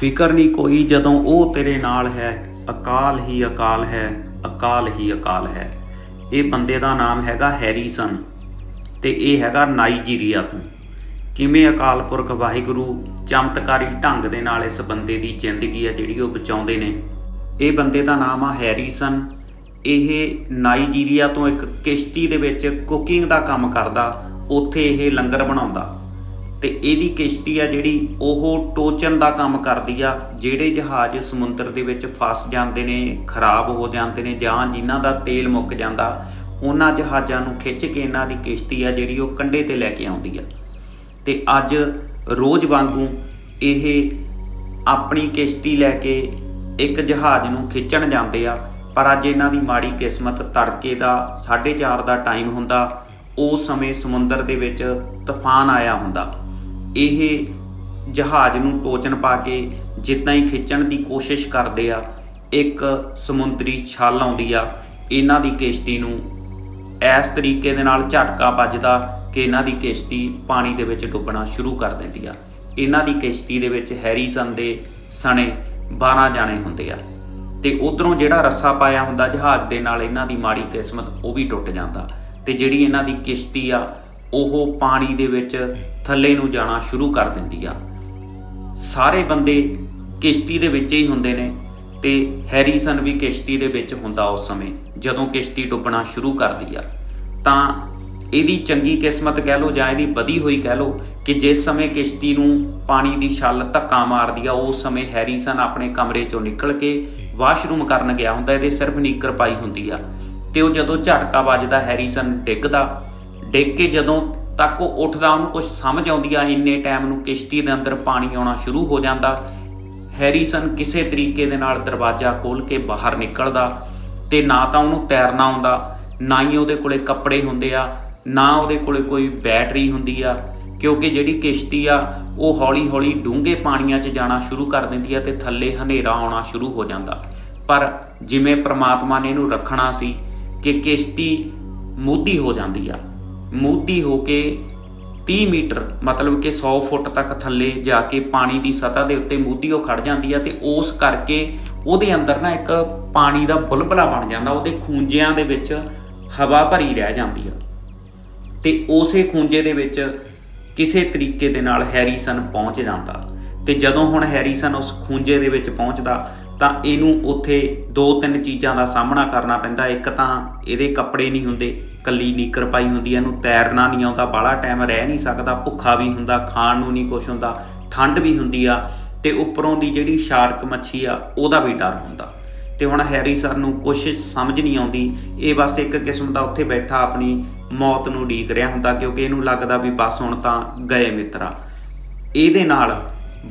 ਫਿਕਰ ਨਹੀਂ ਕੋਈ ਜਦੋਂ ਉਹ ਤੇਰੇ ਨਾਲ ਹੈ, ਅਕਾਲ ਹੀ ਅਕਾਲ ਹੈ, ਅਕਾਲ ਹੀ ਅਕਾਲ ਹੈ। ਇਹ ਬੰਦੇ ਦਾ ਨਾਮ ਹੈਗਾ ਹੈਰੀਸਨ ਤੇ ਇਹ ਹੈਗਾ ਨਾਈਜੀਰੀਆ ਤੋਂ। ਕਿਵੇਂ ਅਕਾਲ ਪੁਰਖ ਵਾਹਿਗੁਰੂ ਚਮਤਕਾਰੀ ਢੰਗ ਦੇ ਨਾਲ ਇਸ ਬੰਦੇ ਦੀ ਜ਼ਿੰਦਗੀ ਹੈ ਜਿਹੜੀ ਉਹ ਬਚਾਉਂਦੇ ਨੇ? ਇਹ ਬੰਦੇ ਦਾ ਨਾਮ ਆ ਹੈਰੀਸਨ। ਇਹ ਨਾਈਜੀਰੀਆ ਤੋਂ ਇੱਕ ਕਿਸ਼ਤੀ ਦੇ ਵਿੱਚ ਕੁਕਿੰਗ ਦਾ ਕੰਮ ਕਰਦਾ, ਉੱਥੇ ਇਹ ਲੰਗਰ ਬਣਾਉਂਦਾ। ਤੇ ਇਹਦੀ ਕਿਸ਼ਤੀ ਆ ਜਿਹੜੀ ਉਹ ਟੋਚਨ ਦਾ ਕੰਮ ਕਰਦੀ ਆ, ਜਿਹੜੇ ਜਹਾਜ਼ ਸਮੁੰਦਰ ਦੇ ਵਿੱਚ ਫਸ ਜਾਂਦੇ ਨੇ, ਖਰਾਬ ਹੋ ਜਾਂਦੇ ਨੇ ਜਾਂ ਜਿਨ੍ਹਾਂ ਦਾ ਤੇਲ ਮੁੱਕ ਜਾਂਦਾ, ਉਹਨਾਂ ਜਹਾਜ਼ਾਂ ਨੂੰ ਖਿੱਚ ਕੇ ਇਹਨਾਂ ਦੀ ਕਿਸ਼ਤੀ ਆ ਜਿਹੜੀ ਉਹ ਕੰਢੇ ਤੇ ਲੈ ਕੇ ਆਉਂਦੀ ਆ। ਤੇ ਅੱਜ ਰੋਜ਼ ਵਾਂਗੂ ਇਹ ਆਪਣੀ ਕਿਸ਼ਤੀ ਲੈ ਕੇ ਇੱਕ ਜਹਾਜ਼ ਨੂੰ ਖਿੱਚਣ ਜਾਂਦੇ ਆ, ਪਰ ਅੱਜ ਇਹਨਾਂ ਦੀ ਮਾੜੀ ਕਿਸਮਤ ਤੜਕੇ ਦਾ 4:30 ਦਾ ਟਾਈਮ ਹੁੰਦਾ ਉਸ ਸਮੇਂ ਸਮੁੰਦਰ ਦੇ ਵਿੱਚ ਤੂਫਾਨ ਆਇਆ ਹੁੰਦਾ। ਇਹ ਜਹਾਜ਼ ਨੂੰ ਟੋਚਨ ਪਾ ਕੇ ਜਿੱਦਾਂ ਹੀ ਖਿੱਚਣ ਦੀ ਕੋਸ਼ਿਸ਼ ਕਰਦੇ ਆ, ਇੱਕ ਸਮੁੰਦਰੀ ਛਾਲ ਆਉਂਦੀ ਆ। ਇਹਨਾਂ ਦੀ ਕਿਸ਼ਤੀ ਨੂੰ ਇਸ ਤਰੀਕੇ ਦੇ ਨਾਲ ਝਟਕਾ ਵੱਜਦਾ ਕਿ ਇਹਨਾਂ ਦੀ ਕਿਸ਼ਤੀ ਪਾਣੀ ਦੇ ਵਿੱਚ ਡੁੱਬਣਾ ਸ਼ੁਰੂ ਕਰ ਦਿੰਦੀ ਆ। ਇਹਨਾਂ ਦੀ ਕਿਸ਼ਤੀ ਦੇ ਵਿੱਚ ਹੈਰੀਸਨ ਦੇ ਸਣੇ 12 ਜਾਣੇ ਹੁੰਦੇ ਆ। ਤੇ ਉਧਰੋਂ ਜਿਹੜਾ ਰੱਸਾ ਪਾਇਆ ਹੁੰਦਾ ਜਹਾਜ਼ ਦੇ ਨਾਲ ਇਹਨਾਂ ਦੀ ਮਾੜੀ ਕਿਸਮਤ, ਉਹ ਵੀ ਟੁੱਟ ਜਾਂਦਾ। ਤੇ ਜਿਹੜੀ ਇਹਨਾਂ ਦੀ ਕਿਸ਼ਤੀ ਆ ਉਹ ਪਾਣੀ ਦੇ ਵਿੱਚ ਥੱਲੇ ਨੂੰ ਜਾਣਾ ਸ਼ੁਰੂ ਕਰ ਦਿੰਦੀ ਆ। ਸਾਰੇ ਬੰਦੇ ਕਿਸ਼ਤੀ ਦੇ ਵਿੱਚ ਹੀ ਹੁੰਦੇ ਨੇ ਤੇ ਹੈਰੀਸਨ ਵੀ ਕਿਸ਼ਤੀ ਦੇ ਵਿੱਚ ਹੁੰਦਾ ਉਸ ਸਮੇਂ, ਜਦੋਂ ਕਿਸ਼ਤੀ ਡੁੱਬਣਾ ਸ਼ੁਰੂ ਕਰਦੀ ਆ। ਤਾਂ ਇਹਦੀ ਚੰਗੀ ਕਿਸਮਤ ਕਹਿ ਲਓ ਜਾਂ ਇਹਦੀ ਵਧੀ ਹੋਈ ਕਹਿ ਲਓ ਕਿ ਜਿਸ ਸਮੇਂ ਕਿਸ਼ਤੀ ਨੂੰ ਪਾਣੀ ਦੀ ਛੱਲ ਧੱਕਾ ਮਾਰਦੀ ਆ, ਉਸ ਸਮੇਂ ਹੈਰੀਸਨ ਆਪਣੇ ਕਮਰੇ ਚੋਂ ਨਿਕਲ ਕੇ ਵਾਸ਼ਰੂਮ ਕਰਨ ਗਿਆ ਹੁੰਦਾ, ਇਹਦੇ ਸਿਰਫ ਨੀਕਰ ਪਾਈ ਹੁੰਦੀ ਆ। ਤੇ ਉਹ ਜਦੋਂ ਝਟਕਾ ਵੱਜਦਾ, ਹੈਰੀਸਨ ਡਿੱਗਦਾ ਡਿੱਗ ਕੇ ਜਦੋਂ ਤੱਕ ਉਹ ਉੱਠਦਾ, ਉਹਨੂੰ ਕੁਝ ਸਮਝ ਆਉਂਦੀ ਆ, ਇੰਨੇ ਟਾਈਮ ਨੂੰ ਕਿਸ਼ਤੀ ਦੇ ਅੰਦਰ ਪਾਣੀ ਆਉਣਾ ਸ਼ੁਰੂ ਹੋ ਜਾਂਦਾ। ਹੈਰੀਸਨ ਕਿਸੇ ਤਰੀਕੇ ਦੇ ਨਾਲ ਦਰਵਾਜ਼ਾ ਖੋਲ ਕੇ ਬਾਹਰ ਨਿਕਲਦਾ ਤੇ ਨਾ ਤਾਂ ਉਹਨੂੰ ਤੈਰਨਾ ਆਉਂਦਾ, ਨਾ ਹੀ ਉਹਦੇ ਕੋਲੇ ਕੱਪੜੇ ਹੁੰਦੇ ਆ, ਨਾ ਉਹਦੇ ਕੋਲੇ ਕੋਈ ਬੈਟਰੀ ਹੁੰਦੀ ਆ, ਕਿਉਂਕਿ ਜਿਹੜੀ ਕਿਸ਼ਤੀ ਆ, ਉਹ ਹੌਲੀ-ਹੌਲੀ ਡੂੰਘੇ ਪਾਣੀਆਂ 'ਚ ਜਾਣਾ ਸ਼ੁਰੂ ਕਰ ਦਿੰਦੀ ਆ ਤੇ ਥੱਲੇ ਹਨੇਰਾ ਆਉਣਾ ਸ਼ੁਰੂ ਹੋ ਜਾਂਦਾ। ਪਰ ਜਿਵੇਂ ਪ੍ਰਮਾਤਮਾ ਨੇ ਇਹਨੂੰ ਰੱਖਣਾ ਸੀ ਕਿ ਕਿਸ਼ਤੀ ਮੂਧੀ ਹੋ ਜਾਂਦੀ ਆ। ਮੂਧੀ ਹੋ ਕੇ 30 ਮੀਟਰ, ਮਤਲਬ ਕਿ 100 ਫੁੱਟ ਤੱਕ ਥੱਲੇ ਜਾ ਕੇ ਪਾਣੀ ਦੀ ਸਤਹ ਦੇ ਉੱਤੇ ਮੂਧੀ ਉਹ ਖੜ ਜਾਂਦੀ ਆ ਤੇ ਉਸ ਕਰਕੇ ਉਹਦੇ ਅੰਦਰ ਨਾ ਇੱਕ ਪਾਣੀ ਦਾ ਬੁਲਬੁਲਾ ਬਣ ਜਾਂਦਾ, ਉਹਦੇ ਖੂੰਜਿਆਂ ਦੇ ਵਿੱਚ ਹਵਾ ਭਰੀ ਰਹਿ ਜਾਂਦੀ ਆ। ਤੇ ਉਸੇ ਖੂੰਜੇ ਦੇ ਵਿੱਚ ਕਿਸੇ ਤਰੀਕੇ ਦੇ ਨਾਲ ਹੈਰੀਸਨ ਪਹੁੰਚ ਜਾਂਦਾ। ਤੇ ਜਦੋਂ ਹੁਣ ਹੈਰੀਸਨ ਉਸ ਖੂੰਜੇ ਦੇ ਵਿੱਚ ਪਹੁੰਚਦਾ, ਤਾਂ ਇਹਨੂੰ ਉੱਥੇ ਦੋ ਤਿੰਨ ਚੀਜ਼ਾਂ ਦਾ ਸਾਹਮਣਾ ਕਰਨਾ ਪੈਂਦਾ, ਇੱਕ ਤਾਂ ਇਹਦੇ ਕੱਪੜੇ ਨਹੀਂ ਹੁੰਦੇ ਕੱਲੀ ਨੀਕਰ ਪਾਈ ਹੁੰਦੀ ਹੈ ਇਹਨੂੰ ਤੈਰਨਾ ਨਹੀਂ ਆਉਂਦਾ, ਬਾਹਲਾ ਟਾਈਮ ਰਹਿ ਨਹੀਂ ਸਕਦਾ, ਭੁੱਖਾ ਵੀ ਹੁੰਦਾ, ਖਾਣ ਨੂੰ ਨਹੀਂ ਕੁਛ ਹੁੰਦਾ, ਠੰਡ ਵੀ ਹੁੰਦੀ ਆ, ਤੇ ਉੱਪਰੋਂ ਦੀ ਜਿਹੜੀ ਸ਼ਾਰਕ ਮੱਛੀ ਆ, ਉਹਦਾ ਵੀ ਡਰ ਹੁੰਦਾ। ਤੇ ਹੁਣ ਹੈਰੀ ਸਰ ਨੂੰ ਕੁਛ ਸਮਝ ਨਹੀਂ ਆਉਂਦੀ, ਇਹ ਬਸ ਇੱਕ ਕਿਸਮ ਦਾ ਉੱਥੇ ਬੈਠਾ ਆਪਣੀ ਮੌਤ ਨੂੰ ਢੀਕ ਰਿਹਾ ਹੁੰਦਾ, ਕਿਉਂਕਿ ਇਹਨੂੰ ਲੱਗਦਾ ਵੀ ਬਸ ਹੁਣ ਤਾਂ ਗਏ ਮਿੱਤਰਾ ਇਹਦੇ ਨਾਲ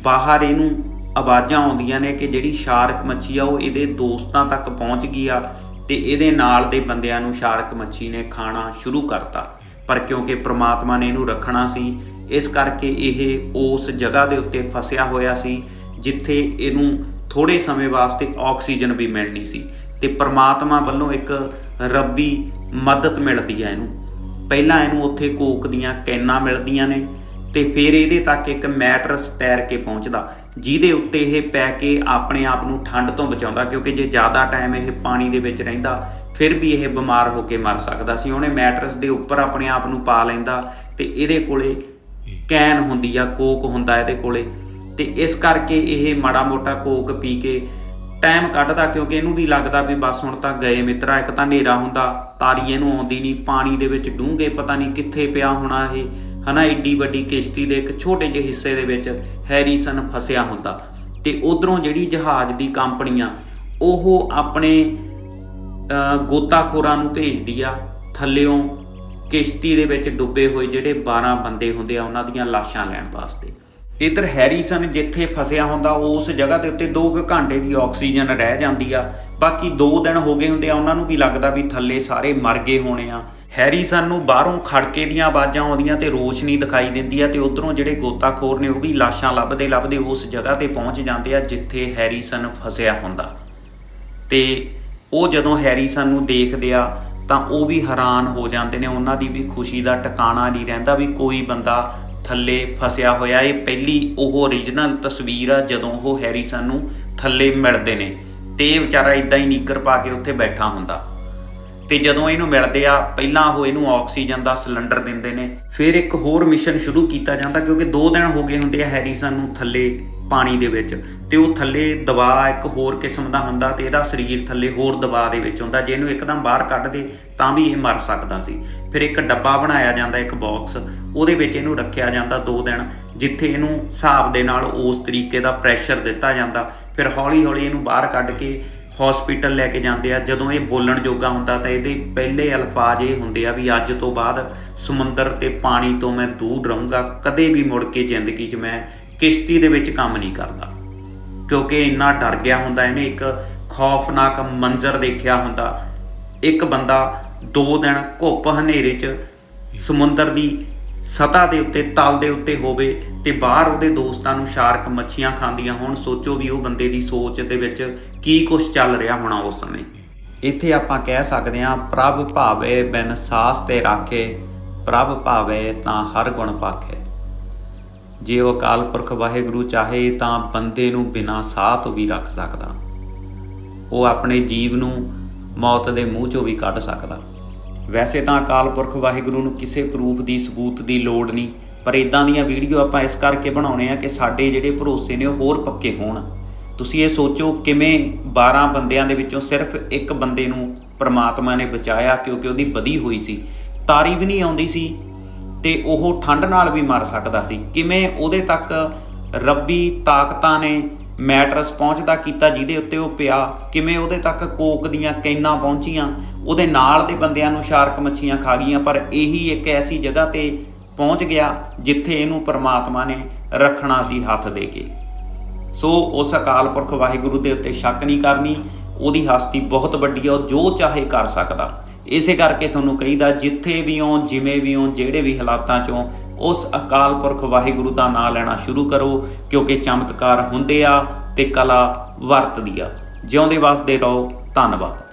ਬਾਹਰ ਇਹਨੂੰ ਆਵਾਜ਼ਾਂ ਆਉਂਦੀਆਂ ਨੇ ਕਿ ਜਿਹੜੀ ਸ਼ਾਰਕ ਮੱਛੀ ਆ, ਉਹ ਇਹਦੇ ਦੋਸਤਾਂ ਤੱਕ ਪਹੁੰਚ ਗਈ ਆ ਤੇ ਇਹਦੇ ਨਾਲ ਦੇ ਬੰਦਿਆਂ ਨੂੰ ਸ਼ਾਰਕ ਮੱਛੀ ਨੇ ਖਾਣਾ ਸ਼ੁਰੂ ਕਰਤਾ। ਪਰ ਕਿਉਂਕਿ ਪ੍ਰਮਾਤਮਾ ਨੇ ਇਹਨੂੰ ਰੱਖਣਾ ਸੀ, ਇਸ ਕਰਕੇ ਇਹ ਉਸ ਜਗ੍ਹਾ ਦੇ ਉੱਤੇ ਫਸਿਆ ਹੋਇਆ ਸੀ, ਜਿੱਥੇ ਇਹਨੂੰ ਥੋੜੇ ਸਮੇਂ ਵਾਸਤੇ ਆਕਸੀਜਨ ਵੀ ਮਿਲਣੀ ਸੀ। ਤੇ ਪ੍ਰਮਾਤਮਾ ਵੱਲੋਂ ਇੱਕ ਰੱਬੀ ਮਦਦ ਮਿਲਦੀ ਹੈ ਇਹਨੂੰ। ਪਹਿਲਾਂ ਇਹਨੂੰ ਉੱਥੇ ਕੋਕ ਦੀਆਂ ਕੈਨਾਂ ਮਿਲਦੀਆਂ ਨੇ ਤੇ ਫਿਰ ਇਹਦੇ ਤੱਕ ਇੱਕ ਮੈਟਰਸ ਤੈਰ ਕੇ ਪਹੁੰਚਦਾ। ਜਿਹਦੇ ਉੱਤੇ ਇਹ ਪੈ ਕੇ ਆਪਣੇ ਆਪ ਨੂੰ ਠੰਡ ਤੋਂ ਬਚਾਉਂਦਾ, ਕਿਉਂਕਿ ਜੇ ਜ਼ਿਆਦਾ ਟਾਈਮ ਇਹ ਪਾਣੀ ਦੇ ਵਿੱਚ ਰਹਿੰਦਾ, ਫਿਰ ਵੀ ਇਹ ਬਿਮਾਰ ਹੋ ਕੇ ਮਰ ਸਕਦਾ ਸੀ। ਉਹਨੇ ਮੈਟਰਸ ਦੇ ਉੱਪਰ ਆਪਣੇ ਆਪ ਨੂੰ ਪਾ ਲੈਂਦਾ ਤੇ ਇਹਦੇ ਕੋਲੇ ਕੈਨ ਹੁੰਦੀ ਆ, ਕੋਕ ਹੁੰਦਾ ਇਹਦੇ ਕੋਲੇ। ਤੇ ਇਸ ਕਰਕੇ ਇਹ ਮਾੜਾ ਮੋਟਾ ਕੋਕ ਪੀ ਕੇ ਟਾਈਮ ਕੱਢਦਾ, ਕਿਉਂਕਿ ਇਹਨੂੰ ਵੀ ਲੱਗਦਾ ਵੀ ਬਸ ਹੁਣ ਤਾਂ ਗਏ ਮਿੱਤਰਾ, ਇੱਕ ਤਾਂ ਹਨੇਰਾ ਹੁੰਦਾ, ਤਾਰੀ ਇਹਨੂੰ ਆਉਂਦੀ ਨਹੀਂ, ਪਾਣੀ ਦੇ ਵਿੱਚ ਡੂੰਘੇ, ਪਤਾ ਨਹੀਂ ਕਿੱਥੇ ਪਿਆ ਹੋਣਾ ਇਹ। ਹਨਾ, ਏਡੀ ਵੱਡੀ ਕਿਸ਼ਤੀ ਦੇ ਇੱਕ ਛੋਟੇ ਜਿਹੇ ਹਿੱਸੇ ਦੇ ਵਿੱਚ ਹੈਰੀਸਨ ਫਸਿਆ ਹੁੰਦਾ। ਤੇ ਉਧਰੋਂ ਜਿਹੜੀ ਜਹਾਜ਼ ਦੀ ਕੰਪਨੀ ਆ ਉਹ ਆਪਣੇ ਗੋਤਾਖੋਰਾਂ ਨੂੰ ਭੇਜਦੀ ਆ। ਥੱਲਿਓਂ ਕਿਸ਼ਤੀ ਦੇ ਵਿੱਚ ਡੁੱਬੇ ਹੋਏ ਜਿਹੜੇ 12 ਬੰਦੇ ਹੁੰਦੇ ਆ, ਉਹਨਾਂ ਦੀਆਂ ਲਾਸ਼ਾਂ ਲੈਣ ਵਾਸਤੇ। ਇਧਰ ਹੈਰੀਸਨ ਜਿੱਥੇ ਫਸਿਆ ਹੁੰਦਾ, ਉਸ ਜਗ੍ਹਾ ਦੇ ਉੱਤੇ 2 ਘੰਟੇ ਦੀ ਆਕਸੀਜਨ ਰਹਿ ਜਾਂਦੀ ਆ। ਬਾਕੀ 2 ਦਿਨ ਹੋ ਗਏ ਹੁੰਦੇ ਆ, ਉਹਨਾਂ ਨੂੰ ਵੀ ਲੱਗਦਾ ਵੀ ਥੱਲੇ ਸਾਰੇ ਮਰ ਗਏ ਹੋਣੇ ਆ। ਹੈਰੀਸਨ ਨੂੰ ਬਾਹਰੋਂ ਖੜਕੇ ਦੀਆਂ ਆਵਾਜ਼ਾਂ ਆਉਂਦੀਆਂ ਤੇ ਰੋਸ਼ਨੀ ਦਿਖਾਈ ਦਿੰਦੀ ਆ ਤੇ ਉਧਰੋਂ ਜਿਹੜੇ ਗੋਤਾਖੋਰ ਨੇ ਉਹ ਵੀ ਲਾਸ਼ਾਂ ਲੱਭਦੇ ਲੱਭਦੇ ਉਸ ਜਗ੍ਹਾ ਤੇ ਪਹੁੰਚ ਜਾਂਦੇ ਆ ਜਿੱਥੇ ਹੈਰੀਸਨ ਫਸਿਆ ਹੁੰਦਾ। ਤੇ ਉਹ ਜਦੋਂ ਹੈਰੀਸਨ ਨੂੰ ਦੇਖਦੇ ਆ ਤਾਂ ਉਹ ਵੀ ਹੈਰਾਨ ਹੋ ਜਾਂਦੇ ਨੇ, ਉਹਨਾਂ ਦੀ ਵੀ ਖੁਸ਼ੀ ਦਾ ਟਿਕਾਣਾ ਨਹੀਂ ਰਹਿੰਦਾ ਵੀ ਕੋਈ ਬੰਦਾ ਥੱਲੇ ਫਸਿਆ ਹੋਇਆ। ਇਹ ਪਹਿਲੀ ਉਹ ਓਰੀਜਨਲ ਤਸਵੀਰ ਆ ਜਦੋਂ ਉਹ ਹੈਰੀਸਨ ਨੂੰ ਥੱਲੇ ਮਿਲਦੇ ਨੇ ਤੇ ਵਿਚਾਰਾ ਇਦਾਂ ਹੀ ਨੀਕਰ ਪਾ ਕੇ ਉੱਥੇ ਬੈਠਾ ਹੁੰਦਾ। ਤੇ ਜਦੋਂ ਇਹਨੂੰ ਮਿਲਦੇ ਆ, ਪਹਿਲਾਂ ਉਹ ਇਹਨੂੰ ਆਕਸੀਜਨ ਦਾ ਸਿਲੰਡਰ ਦਿੰਦੇ ਨੇ। ਫਿਰ ਇੱਕ ਹੋਰ ਮਿਸ਼ਨ ਸ਼ੁਰੂ ਕੀਤਾ ਜਾਂਦਾ, ਕਿਉਂਕਿ 2 ਦਿਨ ਹੋ ਗਏ ਹੁੰਦੇ ਆ ਹੈਰੀਸਨ ਨੂੰ ਥੱਲੇ ਪਾਣੀ ਦੇ ਵਿੱਚ। ਤੇ ਉਹ ਥੱਲੇ ਦਬਾਅ ਇੱਕ ਹੋਰ ਕਿਸਮ ਦਾ ਹੁੰਦਾ ਤੇ ਇਹਦਾ ਸਰੀਰ ਥੱਲੇ ਹੋਰ ਦਬਾਅ ਦੇ ਵਿੱਚ ਹੁੰਦਾ। ਜੇ ਇਹਨੂੰ ਇੱਕਦਮ ਬਾਹਰ ਕੱਢ ਦੇ, ਤਾਂ ਵੀ ਇਹ ਮਰ ਸਕਦਾ ਸੀ। ਫਿਰ ਇੱਕ ਡੱਬਾ ਬਣਾਇਆ ਜਾਂਦਾ, ਇੱਕ ਬਾਕਸ ਉਹਦੇ ਵਿੱਚ ਇਹਨੂੰ ਰੱਖਿਆ ਜਾਂਦਾ 2 ਦਿਨ, ਜਿੱਥੇ ਇਹਨੂੰ ਹਿਸਾਬ ਦੇ ਨਾਲ ਉਸ ਤਰੀਕੇ ਦਾ ਪ੍ਰੈਸ਼ਰ ਦਿੱਤਾ ਜਾਂਦਾ। ਫਿਰ ਹੌਲੀ-ਹੌਲੀ ਇਹਨੂੰ ਬਾਹਰ ਕੱਢ ਕੇ ਹਸਪੀਟਲ ਲੈ ਕੇ ਜਾਂਦੇ ਆ। ਜਦੋਂ ਇਹ ਬੋਲਣ ਜੋਗਾ ਹੁੰਦਾ ਤਾਂ ਇਹਦੇ ਪਹਿਲੇ ਅਲਫਾਜ਼ ਇਹ ਹੁੰਦੇ ਆ ਵੀ ਅੱਜ ਤੋਂ ਬਾਅਦ ਸਮੁੰਦਰ ਤੇ ਪਾਣੀ ਤੋਂ ਮੈਂ ਦੂਰ ਰਹੂੰਗਾ। ਕਦੇ ਵੀ ਮੁੜ ਕੇ ਜ਼ਿੰਦਗੀ 'ਚ ਮੈਂ ਕਿਸ਼ਤੀ ਦੇ ਵਿੱਚ ਕੰਮ ਨਹੀਂ ਕਰਦਾ। ਕਿਉਂਕਿ ਇੰਨਾ ਡਰ ਗਿਆ ਹੁੰਦਾ ਇਹਨੇ ਇੱਕ ਖੌਫਨਾਕ ਮੰਜ਼ਰ ਦੇਖਿਆ ਹੁੰਦਾ। ਇੱਕ ਬੰਦਾ 2 ਦਿਨ ਘੁੱਪ ਹਨੇਰੇ 'ਚ ਸਮੁੰਦਰ ਦੀ ਸਤ੍ਹਾ ਦੇ ਉੱਤੇ, ਤਲ ਦੇ ਉੱਤੇ ਹੋਵੇ ਤੇ ਬਾਹਰ ਉਹਦੇ ਦੋਸਤਾਂ ਨੂੰ ਸ਼ਾਰਕ ਮੱਛੀਆਂ ਖਾਂਦੀਆਂ ਹੋਣ, ਸੋਚੋ ਵੀ ਉਹ ਬੰਦੇ ਦੀ ਸੋਚ ਦੇ ਵਿੱਚ ਕੀ ਕੁਝ ਚੱਲ ਰਿਹਾ ਹੋਣਾ ਉਸ ਸਮੇਂ। ਇੱਥੇ ਆਪਾਂ ਕਹਿ ਸਕਦੇ ਹਾਂ, ਪ੍ਰਭ ਭਾਵੇ ਬਿਨ ਸਾਸ ਤੇ ਰਾਖੇ, ਪ੍ਰਭ ਭਾਵੇ ਤਾਂ ਹਰ ਗੁਣ ਪਾਖੇ। ਜੇ ਉਹ ਅਕਾਲ ਪੁਰਖ ਵਾਹਿਗੁਰੂ ਚਾਹੇ ਤਾਂ ਬੰਦੇ ਨੂੰ ਬਿਨਾਂ ਸਾਹ ਤੋਂ ਵੀ ਰੱਖ ਸਕਦਾ। ਉਹ ਆਪਣੇ ਜੀਵ ਨੂੰ ਮੌਤ ਦੇ ਮੂੰਹ ਚੋਂ ਵੀ ਕੱਢ ਸਕਦਾ। ਵੈਸੇ ਤਾਂ ਅਕਾਲ ਪੁਰਖ ਵਾਹਿਗੁਰੂ ਨੂੰ ਕਿਸੇ ਪ੍ਰੂਫ ਦੀ, ਸਬੂਤ ਦੀ ਲੋੜ ਨਹੀਂ, ਪਰ ਇਦਾਂ ਦੀਆਂ ਵੀਡੀਓ ਆਪਾਂ ਇਸ ਕਰਕੇ ਬਣਾਉਣੇ ਆ ਕਿ ਸਾਡੇ ਜਿਹੜੇ ਭਰੋਸੇ ਨੇ ਉਹ ਹੋਰ ਪੱਕੇ ਹੋਣ। ਤੁਸੀਂ ਇਹ ਸੋਚੋ ਕਿਵੇਂ 12 ਬੰਦਿਆਂ ਦੇ ਵਿੱਚੋਂ ਸਿਰਫ ਇੱਕ ਬੰਦੇ ਨੂੰ ਪ੍ਰਮਾਤਮਾ ਨੇ ਬਚਾਇਆ ਕਿਉਂਕਿ ਉਹਦੀ ਬਦੀ ਹੋਈ ਸੀ। ਤਾਰੀ ਵੀ ਨਹੀਂ ਆਉਂਦੀ ਸੀ ਤੇ ਉਹ ਠੰਡ ਨਾਲ ਵੀ ਮਰ ਸਕਦਾ ਸੀ। ਕਿਵੇਂ ਉਹਦੇ ਤੱਕ ਰੱਬੀ ਤਾਕਤਾਂ ਨੇ ਮੈਟਰਸ ਪਹੁੰਚਦਾ ਕੀਤਾ ਜਿਹਦੇ ਉੱਤੇ ਉਹ ਪਿਆ, ਕਿਵੇਂ ਉਹਦੇ ਤੱਕ ਕੋਕ ਦੀਆਂ ਕੈਨਾਂ ਪਹੁੰਚੀਆਂ, ਉਹਦੇ ਨਾਲ ਦੇ ਬੰਦਿਆਂ ਨੂੰ ਸ਼ਾਰਕ ਮੱਛੀਆਂ ਖਾ ਗਈਆਂ, ਪਰ ਇਹੀ ਇੱਕ ਐਸੀ ਜਗ੍ਹਾ ਤੇ ਪਹੁੰਚ ਗਿਆ ਜਿੱਥੇ ਇਹਨੂੰ ਪਰਮਾਤਮਾ ਨੇ ਰੱਖਣਾ ਸੀ ਹੱਥ ਦੇ ਕੇ। ਸੋ ਉਸ ਅਕਾਲ ਪੁਰਖ ਵਾਹਿਗੁਰੂ ਦੇ ਉੱਤੇ ਸ਼ੱਕ ਨਹੀਂ ਕਰਨੀ ਉਹਦੀ ਹਸਤੀ ਬਹੁਤ ਵੱਡੀ ਆ, ਉਹ ਜੋ ਚਾਹੇ ਕਰ ਸਕਦਾ। ਇਸੇ ਕਰਕੇ ਤੁਹਾਨੂੰ ਕਹੀਦਾ, ਜਿੱਥੇ ਵੀ ਹੋ, ਜਿਵੇਂ ਵੀ ਹੋ, ਜਿਹੜੇ ਵੀ ਹਾਲਾਤਾਂ ਚੋਂ ਉਸ ਅਕਾਲ ਪੁਰਖ ਵਾਹਿਗੁਰੂ ਦਾ ਨਾਮ ਲੈਣਾ ਸ਼ੁਰੂ ਕਰੋ, ਕਿਉਂਕਿ ਚਮਤਕਾਰ ਹੁੰਦੇ ਆ ਤੇ ਕਲਾ ਵਰਤਦੀ ਆ। ਜਿਉਂਦੇ ਵਸਦੇ ਰਹੋ, ਧੰਨਵਾਦ।